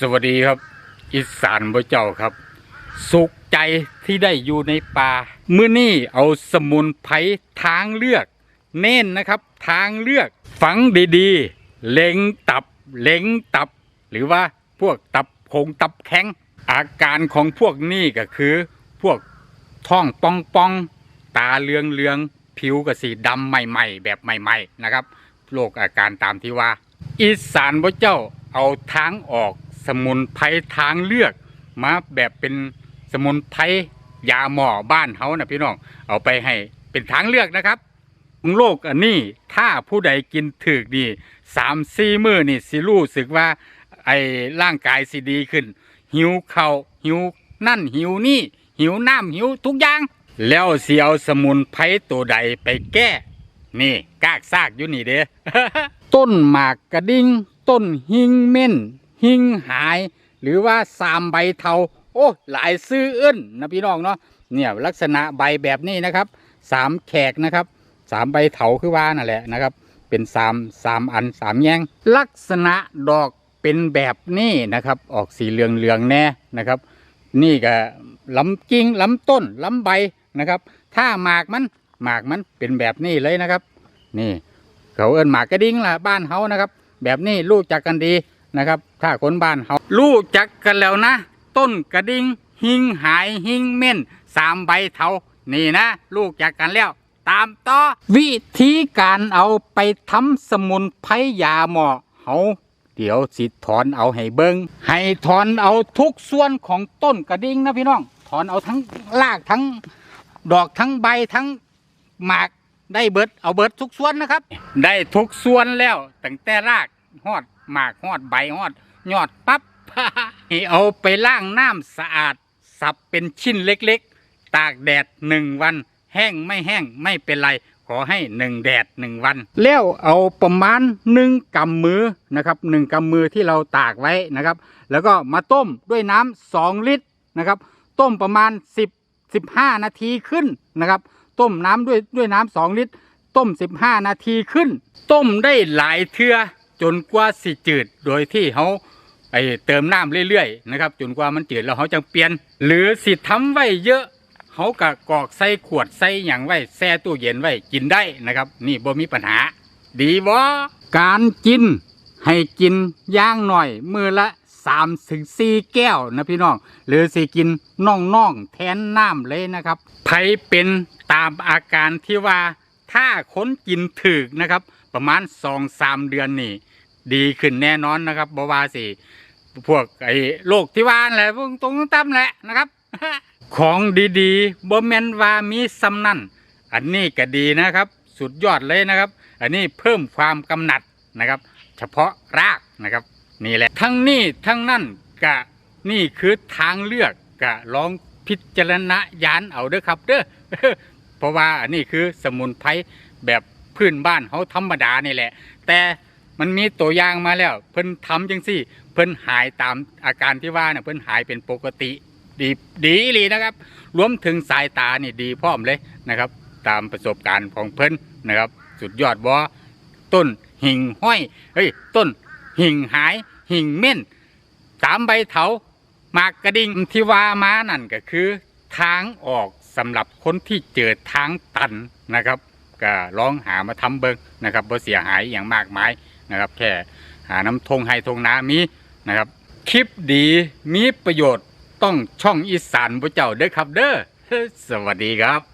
สวัสดีครับ อีสานบ่เจ้าครับ สุขใจที่ได้อยู่ในป่าเมื้อนี้เอาสมุนไพรทางเลือก เน้นนะครับ ทางเลือกฝังดีๆ เล็งตับเล็งตับ หรือว่าพวกตับโคงตับแข็ง อาการของพวกนี้ก็คือ พวกท้องปองปองตาเลืองเลืองผิวก็สีดำใหม่ ๆ แบบใหม่ ๆ นะครับโรคอาการตามที่ว่า อีสานบ่เจ้าเอาทางออก สมุนไพรทางเลือก มาแบบเป็นสมุนไพรยาหมอบ้านเฮานะพี่น้อง เอาไปให้เป็นทางเลือกนะครับโรคอันนี้ถ้าผู้ใดกินถึกนี่สามสี่มื้อนี่สิรู้สึกว่าไอ้ร่างกายสิดีขึ้น หิวเขาวหิวนั่นหิวนี่ หิวน้ำหิวทุกอย่าง แล้วสิเอาสมุนไพรตัวใดไปแก้ นี่กากซากอยู่นี่เด้ต้นหมากกระดิ่งต้นหิงเม่น หิงหาย หรือว่าสามใบเทาโอ้หลายซื้อเอิ้นนะพี่น้องเนาะเนี่ยลักษณะใบแบบนี้นะครับสามแขกนะครับสามใบเถาคือว่านั่นแหละนะครับ เป็นสามสามอันสามแยงลักษณะดอกเป็นแบบนี้นะครับ ออกสีเหลืองเหลืองแน่นะครับ นี่ก็ลำกิ่งลำต้นลำใบนะครับ ถ้าหมากมันหมากมันเป็นแบบนี้เลยนะครับ นี่เขาเอิ้นหมากกระดิ่งล่ะบ้านเฮานะครับ แบบนี้รู้จักกันดี นะครับ ถ้าคนบ้านเฮารู้จักกันแล้วนะ ต้นกระดิ่งหิงหายหิงเม่นสามใบเทานี่นะรู้จักกันแล้ว ตามต่อวิธีการเอาไปทำสมุนไพรยาหมอเฮาเดี๋ยวสิถอนเอาให้เบิ้งให้ถอนเอาทุกส่วนของต้นกระดิ่งนะพี่น้อง ถอนเอาทั้งรากทั้งดอกทั้งใบทั้งหมากได้เบิดเอาเบิดทุกส่วนนะครับ ได้ทุกส่วนแล้วตั้งแต่รากหอด หมากหอดใบหอดยอดปับ๊บให้เอาไปล้างน้ำสะอาด สับเป็นชิ้นเล็กๆ ตากแดดหนึ่งวัน แห้งไม่แห้งไม่เป็นไร ขอให้หนึ่งแดดหนึ่งวัน แล้วเอาประมาณหนึ่งกำมือนะครับหนึ่งกำมือที่เราตากไว้นะครับ แล้วก็มาต้มด้วยน้ำสองลิตรนะครับ ต้มประมาณ 10 15 นาทีขึ้นนะครับ ต้มน้ำด้วยด้วยน้ำสองลิตร ต้ม 15 นาทีขึ้น ต้มได้หลายเทื่อ จนกว่าสิจืดโดยที่เขาไอเติมน้ำเรื่อยๆนะครับจนกว่ามันจืดแล้วเขาจะเปลี่ยน หรือสิทำไว้เยอะเขากะกอกใส่ขวดใส่อย่างไว้แช่ตู้เย็นไว้กินได้นะครับ นี่บ่มีปัญหา ดีบ่การกินให้กินย่างหน่อย มือละสามถึงสี่แก้วนะพี่น้อง หรือสิกินน่องๆแทนน้ำเลยนะครับไผเป็นตามอาการที่ว่าถ้าคนกินถึกนะครับ ประมาณสองสามเดือนนี่ ดีขึ้นแน่นอนนะครับบว่าสิพวกไอ้โรคที่ว่านแหละพวกตรงตั้มแหละนะครับ ของดีๆบ่แมนว่ามีซ้ำนั่นอันนี้ก็ดีนะครับ สุดยอดเลยนะครับ อันนี้เพิ่มความกำหนัดนะครับ เฉพาะรากนะครับนี่แหละ ทั้งนี้ทั้งนั่นกะนี่คือทางเลือกกะลองพิจารณาญาณเอาเด้อครับเด้อเพราะว่าอันนี้คือสมุนไพรแบบ พื้นบ้านเขาธรรมดานี่แหละ แต่มันมีตัวอย่างมาแล้ว เพิ่นทำจังซี่ เพิ่นหายตามอาการที่ว่าเนี่ยเพิ่นหายเป็นปกติดีดีอีหลีนะครับ รวมถึงสายตานี่ดีพร้อมเลยนะครับ ตามประสบการณ์ของเพิ่นนะครับ สุดยอดบ่ต้นหิ่งห้อยเฮ้ยต้นหิ่งหายหิ่งเม่นสามใบเถามากกระดิ่งที่ว่ามานั่นก็คือ ทางออกสำหรับคนที่เจอทางตันนะครับ ก็ลองหามาทำเบิงนะครับบ่เสียหายอย่างมากมายนะครับแค่หาน้ำทงให้ทงน้ามีนะครับ คลิปดีมีประโยชน์ต้องช่องอีสานพระเจ้าเด้อครับเด้อสวัสดีครับ